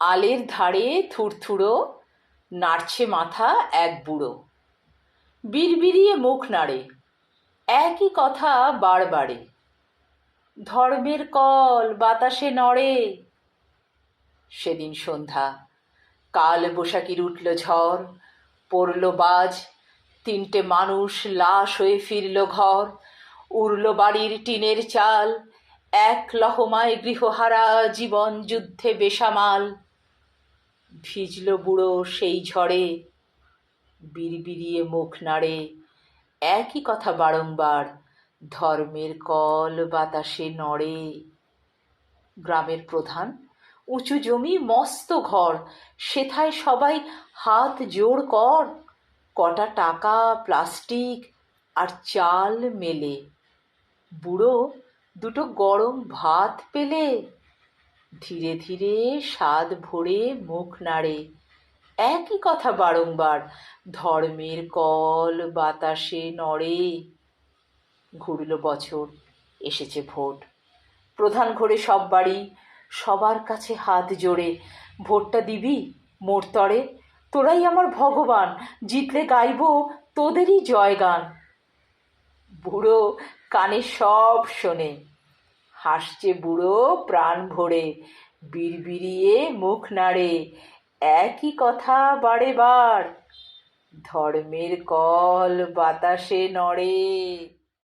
আলের ধারে থুরথুরো নাড়ছে মাথা এক বুড়ো। বিড়বিড়িয়ে মুখ নাড়ে, একই কথা বারবারে। ধর্মের কল বাতাসে নড়ে। সেদিন সন্ধ্যা, কাল বৈশাখীর উঠল ঝড়, পড়ল বাজ, তিনটে মানুষ লাশ হয়ে ফিরল ঘর। উড়ল বাড়ির টিনের চাল, এক লহমায় গৃহহারা জীবন যুদ্ধে বেসামাল। ভিজল বুড়ো সেই ঝড়ে, বিড়বিড়িয়ে মুখ নাড়ে। একই কথা বারংবার, ধর্মের কল বাতাসে নড়ে। গ্রামের প্রধান, উঁচু জমি, মস্ত ঘর, সেথায় সবাই হাত জোড় কর। কটা টাকা, প্লাস্টিক আর চাল মেলে। বুড়ো দুটো গরম ভাত পেলে। ধীরে ধীরে স্বাদ ভরে মুখ নাড়ে। একই কথা বারংবার, ধর্মের কল বাতাসে নড়ে। ঘুরল বছর, এসেছে ভোট। প্রধান ঘরে সব বাড়ি, সবার কাছে হাত জোড়ে। ভোটটা দিবি, মোর তরে, তোরাই আমার ভগবান, জিতলে গাইব তোদেরই জয়গান। বুড়ো কানে সব শোনে। হাসছে বুড়ো প্রাণ ভরে, বিড়বিড়িয়ে মুখ নাড়ে, একই কথা বারে বার, ধর্মের কল বাতাসে নড়ে।